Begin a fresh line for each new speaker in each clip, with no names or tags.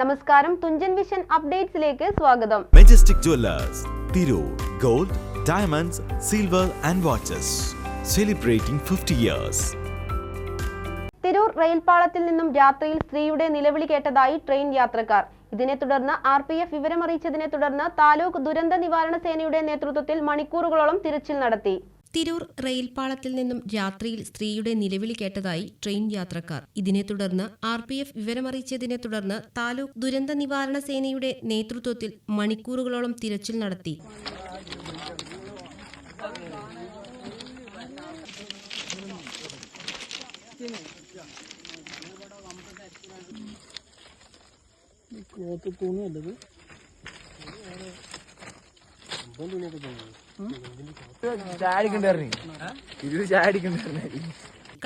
നമസ്കാരം. തുഞ്ചൻ വിഷൻ അപ്ഡേറ്റ്സിലേക്ക് സ്വാഗതം.
Majestic Jewellers Tirur gold diamonds silver and watches celebrating fifty years
Tirur റെയിൽപാളത്തിൽ നിന്നും രാത്രിയിൽ സ്ത്രീയുടെ നിലവിളി കേട്ടതായി ട്രെയിൻ യാത്രക്കാർ. ഇതിനെ തുടർന്ന് ആർ പി എഫ് വിവരമറിയിച്ചതിനെ തുടർന്ന് താലൂക്ക് ദുരന്ത നിവാരണ സേനയുടെ നേതൃത്വത്തിൽ മണിക്കൂറുകളോളം തിരച്ചിൽ നടത്തി.
തിരൂർ റെയിൽപാളത്തിൽ നിന്നും രാത്രിയിൽ സ്ത്രീയുടെ നിലവിളി കേട്ടതായി ട്രെയിൻ യാത്രക്കാർ. ഇതിനെ തുടർന്ന് ആർ പി എഫ് വിവരമറിയിച്ചതിനെ തുടർന്ന് താലൂക്ക് ദുരന്ത നിവാരണ സേനയുടെ നേതൃത്വത്തിൽ മണിക്കൂറുകളോളം തിരച്ചിൽ നടത്തി.
ക്ലോത്ത് തുണി അല്ലത്
ചാടിക്കണ്ടായിരുന്നു ഇത് ചാടിക്കണ്ടായിരുന്നു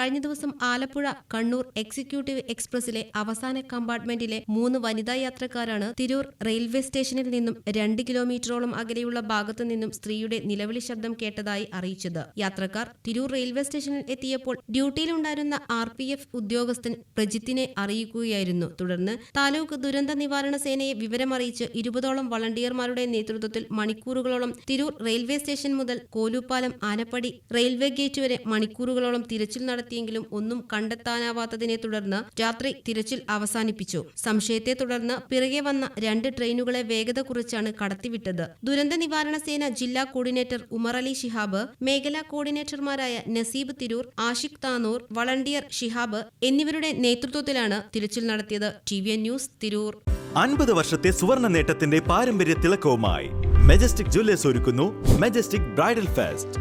കഴിഞ്ഞ ദിവസം ആലപ്പുഴ കണ്ണൂർ എക്സിക്യൂട്ടീവ് എക്സ്പ്രസിലെ അവസാന കമ്പാർട്ട്മെന്റിലെ മൂന്ന് വനിതാ യാത്രക്കാരാണ് തിരൂർ റെയിൽവേ സ്റ്റേഷനിൽ നിന്നും രണ്ട് കിലോമീറ്ററോളം അകലെയുള്ള ഭാഗത്തു നിന്നും സ്ത്രീയുടെ നിലവിളി ശബ്ദം കേട്ടതായി അറിയിച്ചത്. യാത്രക്കാർ തിരൂർ റെയിൽവേ സ്റ്റേഷനിൽ എത്തിയപ്പോൾ ഡ്യൂട്ടിയിലുണ്ടായിരുന്ന ആർ പി എഫ് ഉദ്യോഗസ്ഥൻ പ്രജിത്തിനെ അറിയിക്കുകയായിരുന്നു. തുടർന്ന് താലൂക്ക് ദുരന്ത നിവാരണ സേനയെ വിവരമറിയിച്ച് ഇരുപതോളം വളണ്ടിയർമാരുടെ നേതൃത്വത്തിൽ മണിക്കൂറുകളോളം തിരൂർ റെയിൽവേ സ്റ്റേഷൻ മുതൽ കോലൂപ്പാലം ആനപ്പടി റെയിൽവേ ഗേറ്റ് വരെ മണിക്കൂറുകളോളം തിരച്ചിൽ നടത്തിയെങ്കിലും ഒന്നും കണ്ടെത്താനാവാത്തതിനെ തുടർന്ന് രാത്രി തിരച്ചിൽ അവസാനിപ്പിച്ചു. സംശയത്തെ തുടർന്ന് പിറകെ വന്ന രണ്ട് ട്രെയിനുകളെ വേഗത കുറച്ചാണ് കടത്തിവിട്ടത്. ദുരന്ത നിവാരണ സേന ജില്ലാ കോർഡിനേറ്റർ ഉമർ ശിഹാബ് മേഖലാ കോർഡിനേറ്റർമാരായ നസീബ് തിരൂർ ആഷിഖ് താനൂർ വളണ്ടിയർ ഷിഹാബ് എന്നിവരുടെ നേതൃത്വത്തിലാണ് തിരച്ചിൽ നടത്തിയത്. T V news Tirur.
അൻപത് വർഷത്തെ സുവർണ നേട്ടത്തിന്റെ പാരമ്പര്യ തിളക്കവുമായി മെജസ്റ്റിക് ജ്വല്ലേഴ്സ് ഒരുക്കുന്നു Majestic bridal fest